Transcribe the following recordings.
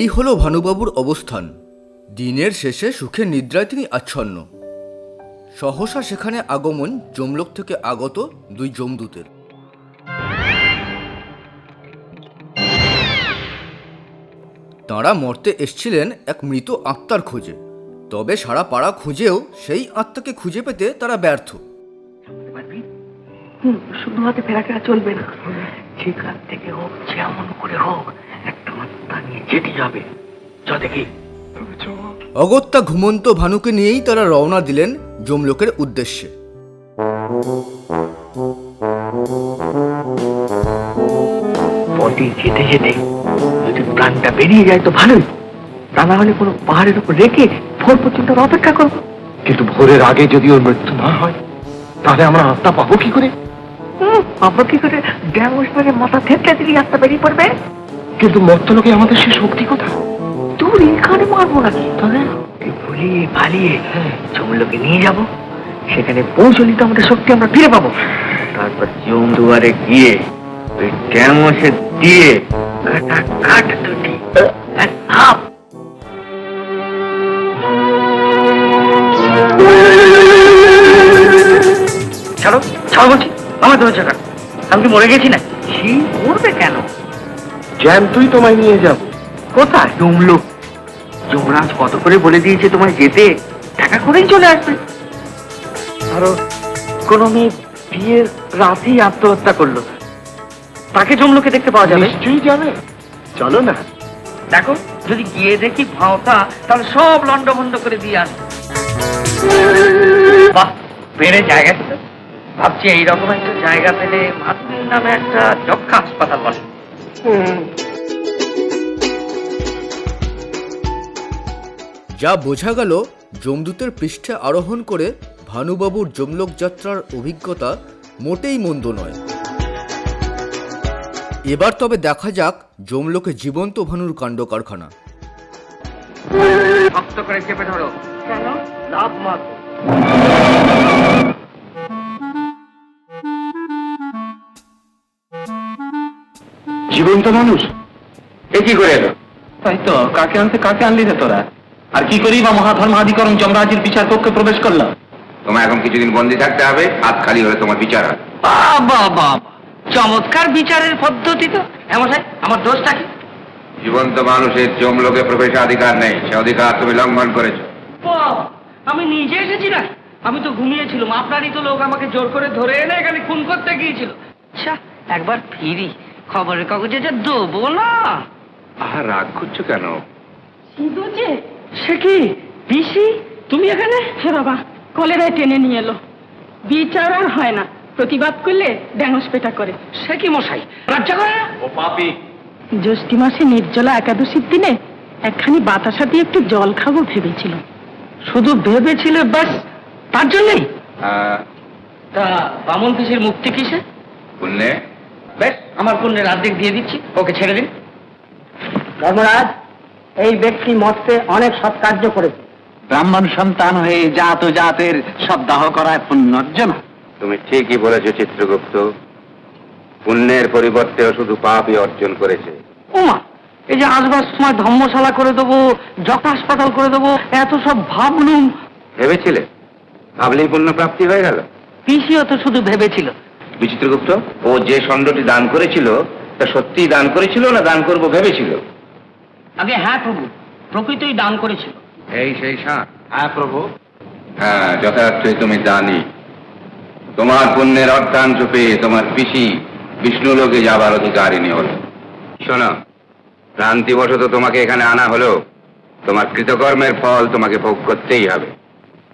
এই হলো ভানুবাবুর অবস্থান। দিনের শেষে সুখের নিদ্রায় তিনি আচ্ছন্ন। সহসা সেখানে আগমন যমলোক থেকে আগত দুই যমদূতের। তাঁরা মর্তে এসছিলেন এক মৃত আত্মার খোঁজে। তবে সারা পাড়া খুঁজেও সেই আত্মাকে খুঁজে পেতে তারা ব্যর্থ। শুধু হাতে ফেরাফেরা চলবে না। যেখান থেকে হোক, যেমন করে হোক নিয়ে যেতে যাবে। দেখি। অগত্যা ঘুমন্ত ভানুকে নিয়েই তারা রওনা দিলেন যমলোকের উদ্দেশ্যে। পথে যেতে যেতে যদি প্রাণটা বেরিয়ে যায় তো ভালোই। তা না হলে কোনো পাহাড়ের উপর রেখে ভোর পর্যন্ত অপেক্ষা করব। কিন্তু ভোরের আগে যদি ওর মৃত্যু না হয় তাহলে আমরা আত্মা পাবো কি করে? আমরা কি করে? ড্যামোস মেরে মাথা থেতলে দিলি আস্তে বেরিয়ে পড়বে। কিন্তু মর্তলোকে আমাদের সে শক্তি কোথায়? তুই এখানে মারবো নাকি? তবে ভুলিয়ে পালিয়ে জমলোকে নিয়ে যাব। সেখানে পৌঁছলি তো আমাদের শক্তি আমরা ফিরে পাবো। তারপর জম দুয়ারে গিয়ে ওই ড্যামোসে দিয়ে কাটা কাট দুটি হাফ ছাড়ো ছাড়ো বলছি আমার চাকা আমি কি মরে গেছি না সে মরবে কেন? জ্যাম তুই তোমায় নিয়ে যাব। কোথায়? ডুমলো। যুবরাজ কত করে বলে দিয়েছে তোমায় যেতে? টাকা করেই চলে আসবে। ধরো কোনো মেয়ে বিয়ের রাতেই আত্মহত্যা করল। তাকে জমলোকে দেখতে পাওয়া যাবে? নিশ্চয়ই যাবে। চলো না। দেখো যদি গিয়ে দেখি ভাওতা তাহলে সব লন্ডভন্ড করে দিয়ে আসবে। বাহ বেড়ে জায়গা ছিল। ভাবছি এইরকম একটা জায়গা পেলে মাতুরির নামে একটা যক্ষা হাসপাতাল বসে। যা বোঝা গেল যমদূতের পৃষ্ঠে আরোহণ করে ভানুবাবুর যমলোক যাত্রার অভিজ্ঞতা মোটেই মন্দ নয়। এবার তবে দেখা যাক যমলোকে জীবন্ত ভানুর কাণ্ড কারখানা। শক্ত করে চেপে ধরো। কেন? লাভ মাত্র। জীবন্ত মানুষ এ কি করে এলো? তাই তো কাকে আনতে কাকে আনলি রে তোরা? আর কি করি বা মহাধর্মাধিকরণ যমরাজের বিচার কক্ষে প্রবেশ করলাম? তোমায় এখন কিছুদিন বন্দি থাকতে হবে হাত খালি হলে তোমার বিচার হবে। বাবা বাবা চমৎকার বিচারের পদ্ধতি তো। এমন আমার দোষটা কি? জীবন্ত মানুষের জমলোকে প্রবেশের অধিকার নেই সে অধিকার তুমি লঙ্ঘন করেছ। আমি নিজে এসেছি না আমি তো ঘুমিয়েছিলাম আপনারই তো লোক আমাকে জোর করে ধরে এনে এখানে খুন করতে গিয়েছিল। আচ্ছা একবার ফিরি খবরের কাগজে যে দেবো না। আর রাগ করছ কেন? সিধু যে সে কি পিসি তুমি এখানে? হে বাবা কলেরায় টেনে নিয়ে এলো। বিচার আর হয় না প্রতিবাদ করলে ড্যাঙস পেটা করে। সে কি মশাই লজ্জা করে না ও পাপি। জ্যৈষ্ঠী মাসে নির্জলা একাদশীর দিনে একখানি বাতাসা দিয়ে একটু জল খাব ভেবেছিল। শুধু ভেবেছিল ব্যাস তার জন্যই। আহ, তা বামন পিসির মুক্তি কিসে? পুণ্যে। বেশ আমার পুণ্যের অর্ধেক দিয়ে দিচ্ছি ওকে ছেড়ে দিন। ধর্মরাজ এই ব্যক্তি মর্তে অনেক সৎকার্য করেছে। ব্রাহ্মণ সন্তান হয়ে জাত জাতের সদ্দাহ করায় পুণ্য অর্জন তুমি ঠিকই বলেছ চিত্রগুপ্ত। পুণ্যের পরিবর্তেও শুধু পাপই অর্জন করেছে। ওমা এই যে আসবার সময় ধর্মশালা করে দেবো জকা হাসপাতাল করে দেবো এত সব ভাবলুম। ভেবেছিলে? ভাবলেই পুণ্য প্রাপ্তি হয়ে গেল। পিসিও তো শুধু ভেবেছিল। বিচিত্রগুপ্ত ও যে খণ্ডটি দান করেছিল তা সত্যিই দান করেছিল না দান করব ভেবেছিল? আগে হ্যাঁ প্রভু প্রকৃতই দান করেছিল। এই সেই সাঁ হ্যাঁ প্রভু। হ্যাঁ যথার্থই তুমি দানি। তোমার পুণ্যের অর্থাংশ পেয়ে তোমার পিসি বিষ্ণুলোকে যাবার অধিকারিণী হল। শোনো ভ্রান্তিবশত তোমাকে এখানে আনা হলো। তোমার কৃতকর্মের ফল তোমাকে ভোগ করতেই হবে।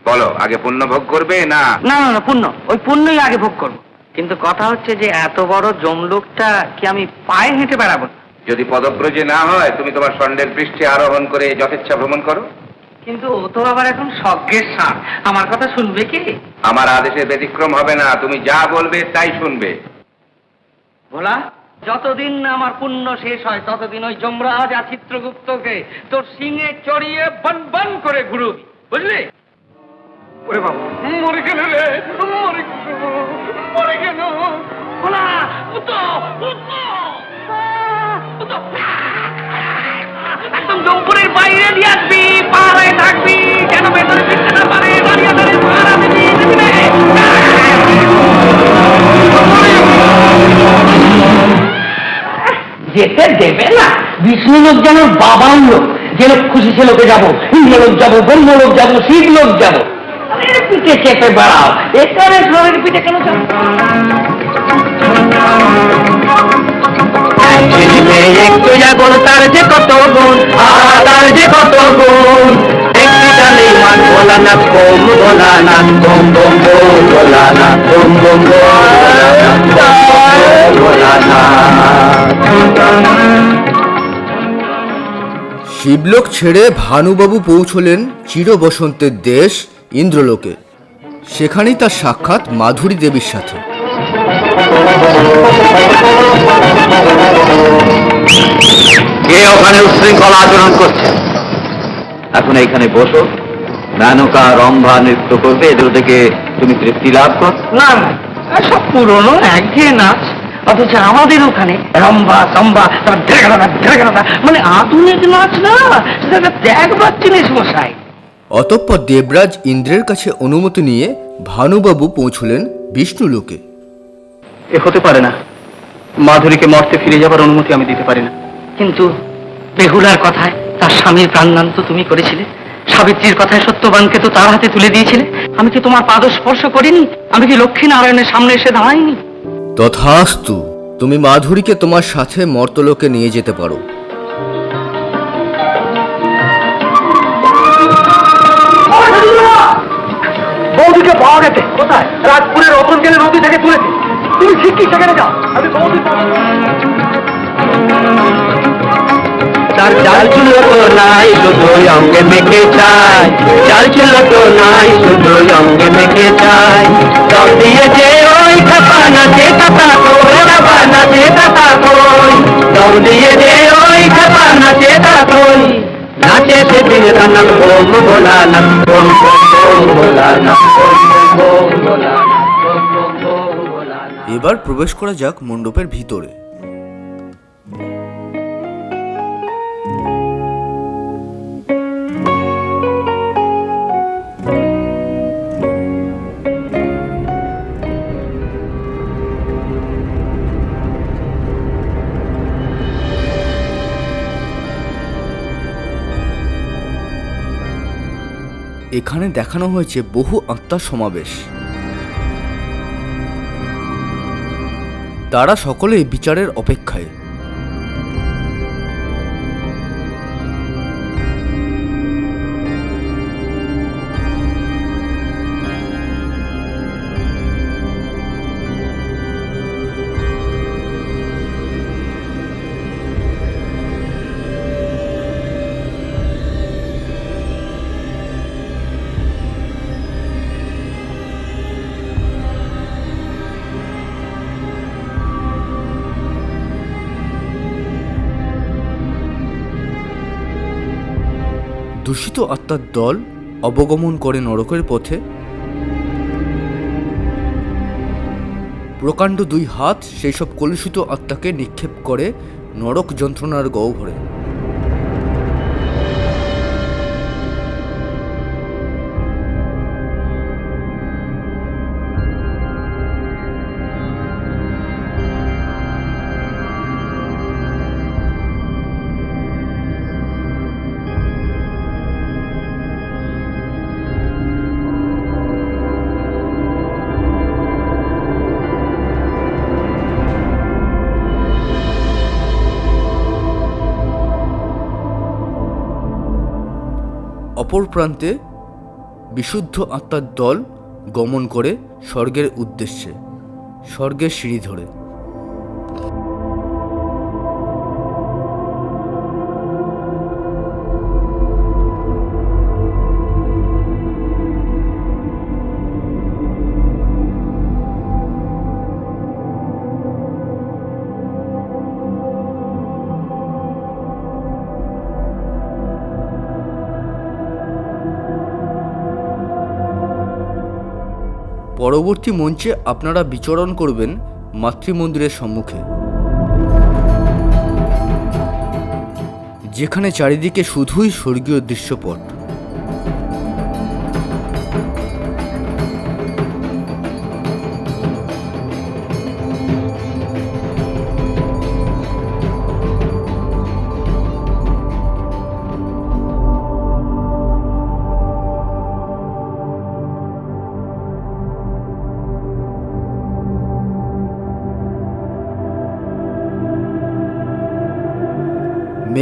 বলো আগে পুণ্য ভোগ করবে না? না না না পুণ্য। ওই পুণ্যই আগে ভোগ করব। কিন্তু কথা হচ্ছে যে এত বড় জমলোকটা কি আমি পায়ে হেঁটে বেড়াবো? যদি পদব্রজে না হয় তুমি তোমার ষণ্ডের পৃষ্ঠে আরোহণ করে যথেচ্ছা ভ্রমণ করো। কিন্তু ও তো আবার এখন স্বজ্ঞের সার আমার কথা শুনবে কি? আমার আদেশে ব্যতিক্রম হবে না তুমি যা বলবে তাই শুনবে। ভোলা যতদিন আমার পুণ্য শেষ হয় ততদিন ওই যমরাজ আর চিত্রগুপ্তকে তোর সিংহে চড়িয়ে বন বন করে ঘুরুবি বুঝলি? ওরে বাবা মরে গেল রে মরে গেল মরে গেল ভোলা একদম বাইরে আসবি থাকবি ভেতরে ফিরতে না পারে, দাঁড়িয়ে দাঁড়িয়ে যেতে দেবে না। বিষ্ণু লোক যেন বাবার লোক, যে লোক খুশি সে লোকে যাব ইন্দ্র লোক যাব ব্রহ্ম লোক যাব শিব লোক যাব। পিঠে চেপে বেড়াও এখানে শরীর পিঠে কেন একটু তার যে কত গুণ তার যে কত গুণ। একটি মান বলা না কম বলা না কম কম বলা না কম না শিবলোক ছেড়ে ভানুবাবু পৌঁছলেন চির বসন্তের দেশ ইন্দ্রলোকে। সেখানেই তার সাক্ষাৎ মাধুরী দেবীর সাথে। কে ওখানে উচ্ছৃঙ্খল আচরণ করছে? এখন এইখানে বসো। মেনকা রম্ভা নৃত্য করবে এদের থেকে তুমি তৃপ্তি লাভ কর। না না সব পুরনো একঘেয়ে নাচ। অথচ আমাদের ওখানে রম্বা সম্বা মানে আধুনিক নাচ না সেটা দেখবার জিনিস মশাই। অতঃপর দেবরাজ ইন্দ্রের কাছে অনুমতি নিয়ে ভানুবাবু পৌঁছলেন বিষ্ণুলোকে। এ হতে পারে না। মাধুরীকে মর্তে ফিরে যাবার অনুমতি আমি দিতে পারি না। কিন্তু বেহুলার কথায় তার স্বামীর প্রাণদান তো তুমি করেছিলে। সাবিত্রীর কথায় সত্যবানকে তো তার হাতে তুলে দিয়েছিলে। আমি কি তোমার পাদ স্পর্শ করিনি? আমি কি লক্ষ্মী নারায়ণের সামনে এসে দাঁড়াইনি? তথাস্তু তুমি মাধুরীকে তোমার সাথে মর্তলোকে নিয়ে যেতে পারো। বৌদিকে পাওয়া গেছে। কোথায়? রাজপুরের রতন গেলে নদী থেকে তুলেছে। তুমি শিগগির সেখানে যাও। আমি বৌদি তার চাল ছিল তো নাই শুধু অঙ্গে মেখে চাই। চাল ছিল তো নাই শুধু অঙ্গে মেখে চাই। দম দিয়ে যে ওই খাপা নাচে কাপা কই খাপা নাচে কাপা কই দম দিয়ে যে ওই খাপা নাচে কাপা কই নাচে সে দিন রান্নার বোম, বলা না বোম বোম, বলা না বোম বোম না না এবার প্রবেশ করা যাক মণ্ডপের ভিতরে। এখানে দেখানো হয়েছে বহু আত্মার সমাবেশ। তারা সকলেই বিচারের অপেক্ষায়। দূষিত আত্মার দল অবগমন করে নরকের পথে। প্রকাণ্ড দুই হাত সেই সব কলুষিত আত্মাকে নিক্ষেপ করে নরক যন্ত্রণার গহ্বরে। অপর প্রান্তে বিশুদ্ধ আত্মার দল গমন করে স্বর্গের উদ্দেশ্যে স্বর্গের সিঁড়ি ধরে। পরবর্তী মঞ্চে আপনারা বিচরণ করবেন মাতৃমন্দিরের সম্মুখে। যেখানে চারিদিকে শুধুই স্বর্গীয় দৃশ্যপট।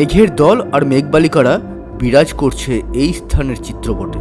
মেঘের দল আর মেঘবালিকারা বিরাজ করছে এই স্থানের চিত্রপটে।